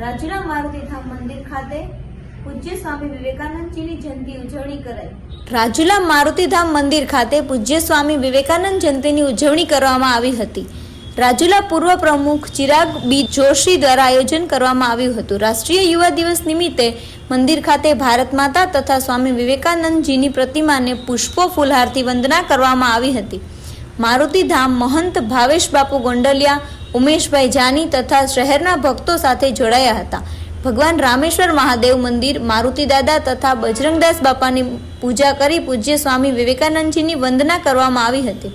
રાજુલા મારુતિધામ મંદિર ખાતે રાજુલા મારુતિધામ મંદિર ખાતે પૂજ્ય સ્વામી વિવેકાનંદ જયંતિની ઉજવણી કરવામાં આવી હતી. રાજુલા પૂર્વ પ્રમુખ ચિરાગ બી જોશી દ્વારા આયોજન કરવામાં આવ્યું હતું. રાષ્ટ્રીય યુવા દિવસ નિમિત્તે મંદિર ખાતે ભારત માતા તથા સ્વામી વિવેકાનંદજીની પ્રતિમાને પુષ્પો, ફૂલહારથી વંદના કરવામાં આવી હતી. મારુતિધામ મહંત ભાવેશ બાપુ ગોંડલિયા ઉમેશભાઈ જાની તથા શહેરના ભક્તો સાથે જોડાયા હતા. ભગવાન રામેશ્વર મહાદેવ મંદિર, મારુતિ દાદા તથા બજરંગદાસ બાપાની પૂજા કરી પૂજ્ય સ્વામી વિવેકાનંદજીની વંદના કરવામાં આવી હતી.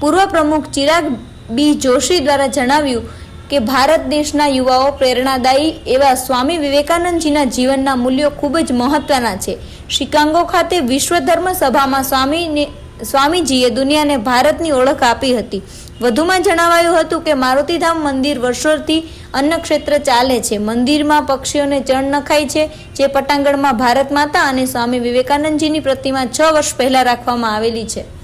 પૂર્વ પ્રમુખ ચિરાગ બી જોશી દ્વારા જણાવ્યું કે, ભારત દેશના યુવાઓ પ્રેરણાદાયી એવા સ્વામી વિવેકાનંદજીના જીવનના મૂલ્યો ખૂબ જ મહત્વના છે. શિકાંગો ખાતે વિશ્વ ધર્મ સભામાં સ્વામીને સ્વામીજીએ દુનિયાને ભારતની ઓળખ આપી હતી. વધુમાં જણાવાયું હતું કે મારુતિધામ મંદિર વર્ષોથી અન્ન ક્ષેત્ર ચાલે છે. મંદિરમાં પક્ષીઓને ચણ નખાય છે, જે પટાંગણમાં ભારત માતા અને સ્વામી વિવેકાનંદજીની પ્રતિમા છ વર્ષ પહેલા રાખવામાં આવેલી છે.